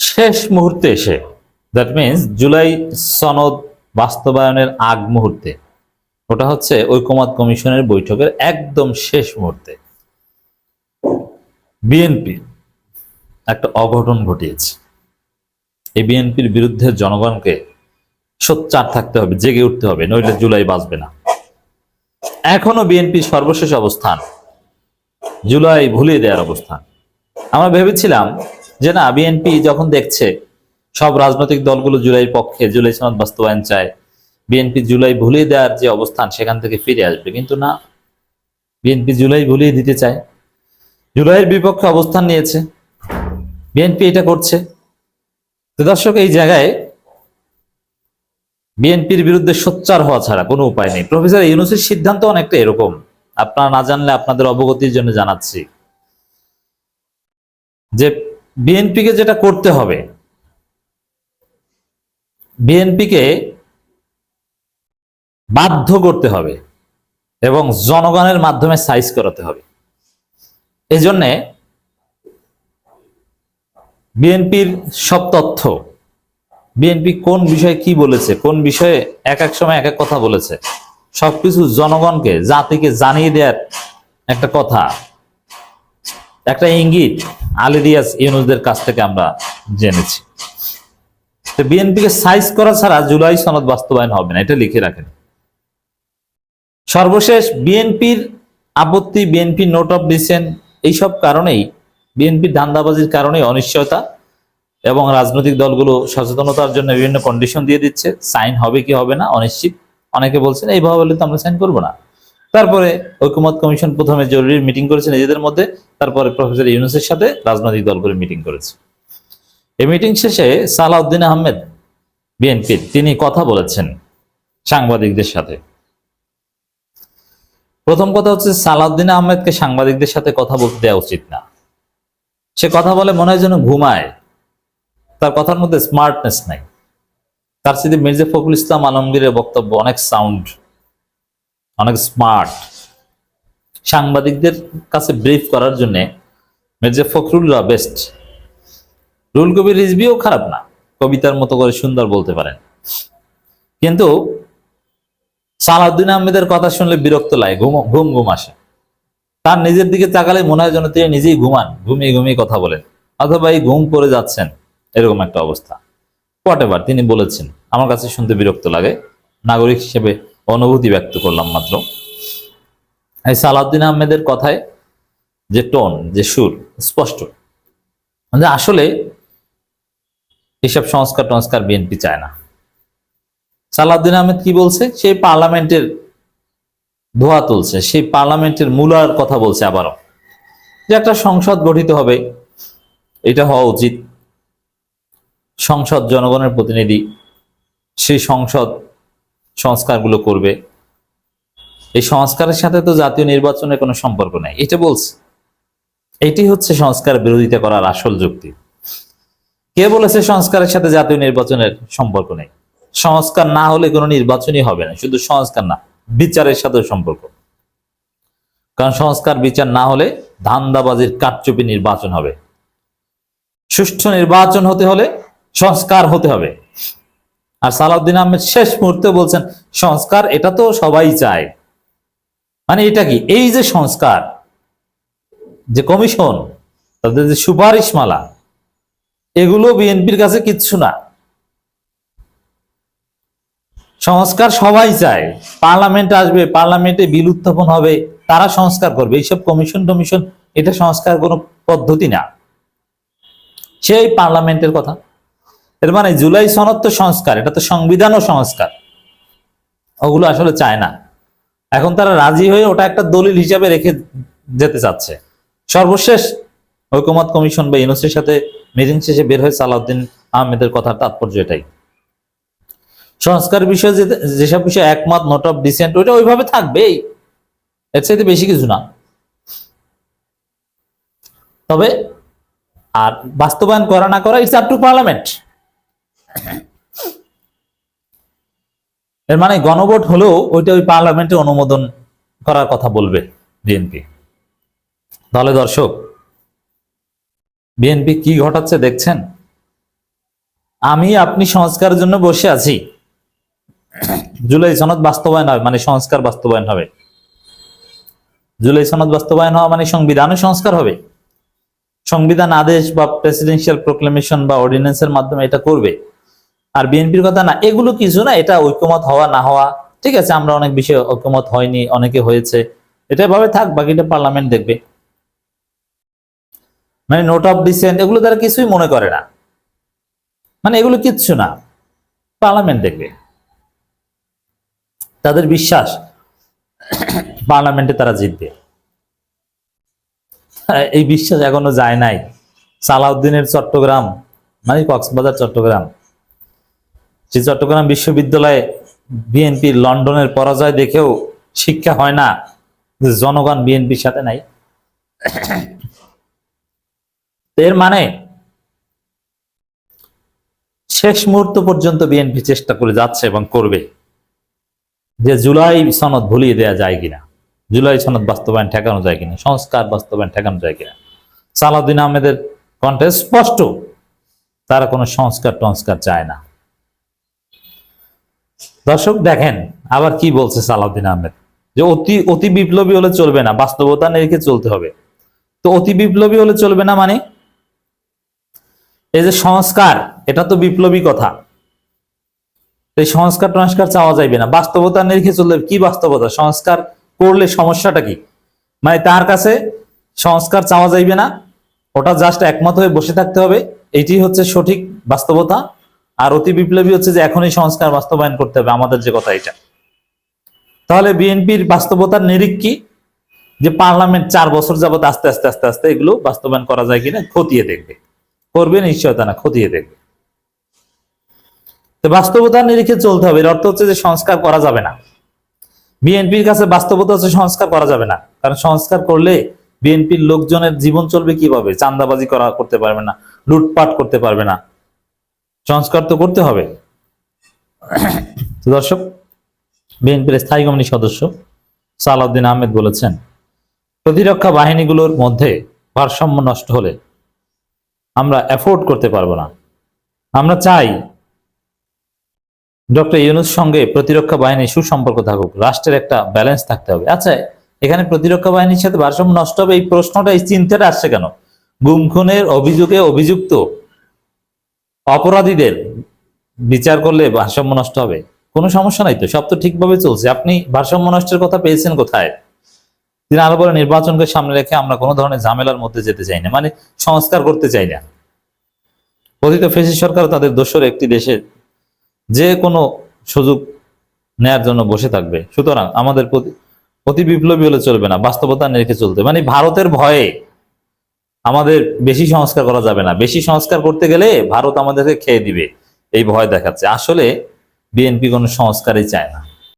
শেষ মুহূর্তে এসে দ্যাট মিনস জুলাই সনদ বাস্তবায়নের আগ মুহূর্তে, ওটা হচ্ছে ঐকমত কমিশনের বৈঠকের একদম শেষ মুহূর্তে বিএনপি একটা অঘটন ঘটিয়েছে। এই বিএনপির বিরুদ্ধে জনগণকে সোচ্চার থাকতে হবে, জেগে উঠতে হবে, নইলে জুলাই বাঁচবে না। এখনও বিএনপির সর্বশেষ অবস্থান, জুলাই ভুলিয়ে দেওয়ার অবস্থান। আমরা ভেবেছিলাম যে না বিএনপি যখন দেখছে, সব রাজনৈতিক দলগুলো জুলাইয়ের পক্ষে, জুলাই সনদ বাস্তবায়ন চায় বিএনপি জুলাই ভুলিয়ে দেওয়ার যে অবস্থান, সেখান থেকে ফিরে আসবে। কিন্তু না বিএনপি জুলাই ভুলিয়ে দিতে চায়। জুলাইয়ের বিপক্ষে অবস্থান নিয়েছে। বিএনপি এটা করছে। তো দর্শক, এই জায়গায় বিএনপির বিরুদ্ধে সোচ্চার হওয়া ছাড়া কোনো উপায় নেই। প্রফেসর ইউনুসের সিদ্ধান্ত অনেকটা এরকম। আপনারা না জানলে আপনাদের অবগতির জন্য জানাচ্ছি যে বিএনপিকে যেটা করতে হবে, বিএনপিকে বাধ্য করতে হবে এবং জনগণের মাধ্যমে সাইজ করাতে হবে। এই জন্যে বিএনপির সব তথ্য, বিএনপি কোন বিষয়ে কি বলেছে, কোন বিষয়ে এক এক সময় এক এক কথা বলেছে, সবকিছু জনগণকে, জাতিকে জানিয়ে দেওয়ার একটা কথা। একটা ইঙ্গিত আলিরিয়াস ইউনুসদের কাছ থেকে আমরা জেনেছি। তো বিএনপিকে সাইজ করা ছাড়া জুলাই সনদ বাস্তবায়ন হবে না, এটা লিখে রাখেন। সর্বশেষ বিএনপির আপত্তি, বিএনপি নোট অফ ডিসেন্ট এইসব কারণেই বিএনপির ধান্দাবাজির কারণেই অনিশ্চয়তা এবং রাজনৈতিক দলগুলো সচেতনতার জন্য বিভিন্ন কন্ডিশন দিয়ে দিচ্ছে। সাইন হবে কি হবে না, অনিশ্চিত। অনেকে বলছেন এইভাবে বলে তো আমরা সাইন করব না। তারপরে ঐক্যমত কমিশন প্রথমে জরুরি মিটিং করেছে নিজেদের মধ্যে, তারপরে প্রফেসর ইউনুসের সাথে রাজনৈতিক দলগুলো মিটিং করেছে। এই মিটিং শেষে সালাউদ্দিন আহমেদ, বিএনপির, তিনি কথা বলেছেন সাংবাদিকদের সাথে। প্রথম কথা হচ্ছে সালাউদ্দিন আহমেদকে সাংবাদিকদের সাথে কথা বলতে দেওয়া উচিত না। সে কথা বলে মনে হয় যেন ঘুমায়। তার কথার মধ্যে স্মার্টনেস নাই। তার সাথে মির্জা ফখরুল ইসলাম আলমগীরের বক্তব্য অনেক সাউন্ড অনেক স্মার্ট সাংবাদিকদের কাছে ব্রিফ করার জন্য মির্জা ফখরুলরা বেস্ট রুল কবির রিজবিও খারাপ না, কবিতার মতো করে সুন্দর বলতে পারেন। কিন্তু সালাউদ্দিন আহমেদের কথা শুনলে বিরক্ত লাগে, ঘুম ঘুম ঘুম আসে। তার নিজের দিকে তাকালে মনে হয় যেন তিনি নিজেই ঘুমান, ঘুমিয়ে ঘুমিয়ে কথা বলেন। অথবা এই ঘুম পড়ে যাচ্ছেন, এরকম একটা অবস্থা। হোয়াট এভার তিনি বলেছেন, আমার কাছে শুনতে বিরক্ত লাগে। নাগরিক হিসেবে অনুভূতি ব্যক্ত করলাম মাত্র। এই সালাউদ্দিন আহমেদের কথায় যে টোন, যে সুর, স্পষ্ট। যে আসলে এসব সংস্কার টংস্কার বিএনপি চায় না। সালাউদ্দিন আহমেদ কি বলছে? সেই পার্লামেন্টের ধোয়া তুলছে, সেই পার্লামেন্টের মূলার কথা বলছে আবারও। যে একটা সংসদ গঠিত হবে, এটা হওয়া উচিত। সংসদ জনগণের প্রতিনিধি, সেই সংসদ সংস্কারগুলো করবে। এই সংস্কারের সাথে তো জাতীয় নির্বাচনের কোনো সম্পর্ক নেই। এটা বলছে। এটি হচ্ছে সংস্কার বিরোধিতা করার আসল যুক্তি। কে বলেছে সংস্কারের সাথে জাতীয় নির্বাচনের সম্পর্ক নেই? সংস্কার না হলে কোনো নির্বাচনই হবে না। শুধু সংস্কার না, বিচারের সাথে সম্পর্ক। কারণ সংস্কার, বিচার না হলে ধান্দাবাজির কারচুপি নির্বাচন হবে। সুষ্ঠু নির্বাচন হতে হলে সংস্কার হতে হবে। আর সালাউদ্দিন আহমেদ শেষ মুহূর্তে বলছেন, সংস্কার, এটা তো সবাই চায়। মানে এটা কি? এই যে সংস্কার, যে কমিশন, তাদের যে সুপারিশমালা, এগুলো বিএনপির কাছে কিচ্ছু না। সংস্কার সবাই চায়। পার্লামেন্ট আসবে, পার্লামেন্টে বিল উত্থাপন হবে, তারা সংস্কার করবে। এইসব কমিশন টমিশন, এটা সংস্কার কোনো পদ্ধতি না। সেই পার্লামেন্টের কথা। এর মানে জুলাই সনদ তো সংস্কার, এটা তো সংবিধানও সংস্কার। ওগুলো আসলে চায় না। এখন তারা রাজি হয়ে ওটা একটা দলিল হিসাবে রেখে যেতে চাচ্ছে। সর্বশেষ ঐকমত কমিশন বা ইউনুসের সাথে মিটিং শেষে বের হয়ে সালাউদ্দিন আহমেদের কথার তাৎপর্য এটাই। সংস্কার বিষয়ে যেসব বিষয়ে একমত নোট অফ ডিসেন্ট ওইটা ওইভাবে থাকবেই। এর চাইতে বেশি কিছু না। তবে আর বাস্তবায়ন করা না করা ইটস আপ টু পার্লামেন্ট এর মানে গণভোট হলেও ওইটা ওই পার্লামেন্টে অনুমোদন করার কথা বলবে বিএনপি। তাহলে দর্শক, বিএনপি কি ঘটাচ্ছে দেখছেন? আমি আপনি সংস্কারের জন্য বসে আছি। জুলাই সনদ বাস্তবায়ন হবে মানে সংস্কার বাস্তবায়ন হবে। জুলাই সনদ বাস্তবায়ন হওয়া মানে সংবিধানও সংস্কার হবে। সংবিধান আদেশ বা প্রেসিডেন্সিয়াল প্রোক্লেমেশন বা অর্ডিন্যান্সের মাধ্যমে এটা করবে। আর বিএনপির কথা না, এগুলো কিছু না, এটা ঐক্যমত হওয়া না হওয়া, ঠিক আছে, আমরা অনেক বিষয়ে ঐক্যমত হয়নি, অনেকে হয়েছে, এটা ভাবে থাক, বাকিটা পার্লামেন্ট দেখবে। মানে নোট অফ ডিসেন্ট, এগুলো তারা কিছুই মনে করে না। মানে এগুলো কিচ্ছু না, পার্লামেন্ট দেখবে। তাদের বিশ্বাস, পার্লামেন্টে তারা জিতবে। এই বিশ্বাস এখনও যায় নাই। সালাউদ্দিনের চট্টগ্রাম মানে কক্সবাজার, চট্টগ্রাম। সেই চট্টগ্রাম বিশ্ববিদ্যালয়ে বিএনপি লন্ডনের পরাজয় দেখেও শিক্ষা হয় না। জনগণ বিএনপির সাথে নাই। এর মানে শেষ মুহূর্ত পর্যন্ত বিএনপি চেষ্টা করে যাচ্ছে এবং করবে। যে জুলাই সনদ ভুলিয়ে দেয়া যায় কিনা, জুলাই সনদ বাস্তবায়ন ঠেকানো যায় কিনা, সংস্কার বাস্তবায়ন ঠেকানো যায় কিনা, সালাউদ্দিন আহমেদের কণ্ঠে স্পষ্ট তারা কোনো সংস্কার টংস্কার চায় না। দর্শক, দেখেন আবার কি বলছে সালাউদ্দিন আহমেদ? যে অতি অতি বিপ্লবী হলে চলবে না, বাস্তবতা নিরিখে চলতে হবে। তো অতি বিপ্লবী হলে চলবে না মানে? এই যে সংস্কার, এটা তো বিপ্লবী কথা। এই সংস্কার টংস্কার চাওয়া যাইবে না। বাস্তবতা নিরিখে চললে কি বাস্তবতা? সংস্কার করলে সমস্যাটা কি? মানে তার কাছে সংস্কার চাওয়া যাইবে না, ওটা জাস্ট একমত হয়ে বসে থাকতে হবে, এটি হচ্ছে সঠিক বাস্তবতা। আর অতি বিপ্লবী হচ্ছে যে এখনই সংস্কার বাস্তবায়ন করতে হবে, আমাদের যে কথা এটা। তাহলে বিএনপির বাস্তবতার নিরিখ কি? যে পার্লামেন্ট চার বছর যাবত আস্তে আস্তে আস্তে আস্তে এগুলো বাস্তবায়ন করা যায় কিনা খতিয়ে দেখবে। করবে নিশ্চয়তা না, খতিয়ে দেখবে। তো বাস্তবতার নিরিখে চলতে হবে, এর অর্থ হচ্ছে যে সংস্কার করা যাবে না। বিএনপির কাছে বাস্তবতা হচ্ছে সংস্কার করা যাবে না, কারণ সংস্কার করলে বিএনপির লোকজনের জীবন চলবে কীভাবে? চান্দাবাজি করা করতে পারবে না, লুটপাট করতে পারবে না। সংস্কার তো করতে হবে। দর্শক, বিএনপির স্থায়ী কমিটির সদস্য সালাউদ্দিন আহমেদ বলেছেন, প্রতিরক্ষা বাহিনীগুলোর মধ্যে ভারসাম্য নষ্ট হলে আমরা অ্যাফোর্ড করতে পারব না। আমরা চাই ডক্টর ইউনুস সঙ্গে প্রতিরক্ষা বাহিনীর সুসম্পর্ক থাকুক, রাষ্ট্রের একটা ব্যালেন্স থাকতে হবে। আচ্ছা এখানে প্রতিরক্ষা বাহিনীর সাথে ভারসাম্য নষ্ট হবে এই প্রশ্নটা এই চিন্তাটা আসছে কেন? গুম খুনের অভিযোগে অভিযুক্ত অপরাধীদের বিচার করলে ভারসাম্য নষ্ট হবে। কোনো সমস্যা নাই তো, সব তো ঠিকভাবে চলছে। আপনি ভারসাম্য নষ্টের কথা পেয়েছেন কোথায়? তিনি আরও বলে নির্বাচনকে সামনে রেখে আমরা কোনো ধরনের ঝামেলার মধ্যে যেতে চাই না মানে সংস্কার করতে চাই না। অতীত ফেসি সরকার তাদের দোষর একটি দেশে যে কোনো সুযোগ নেয়ার জন্য বসে থাকবে। সুতরাং আমাদের প্রতি অতি বিপ্লবী হলে চলবে না, বাস্তবতা রেখে চলতে মানে ভারতের ভয়ে আমাদের বেশি সংস্কার করা যাবে না। বেশি সংস্কার করতে গেলে ভারত আমাদেরকে খেয়ে দিবে। এই ভয় দেখাচ্ছে। আসলে বিএনপি কোনো সংস্কারই চায় না।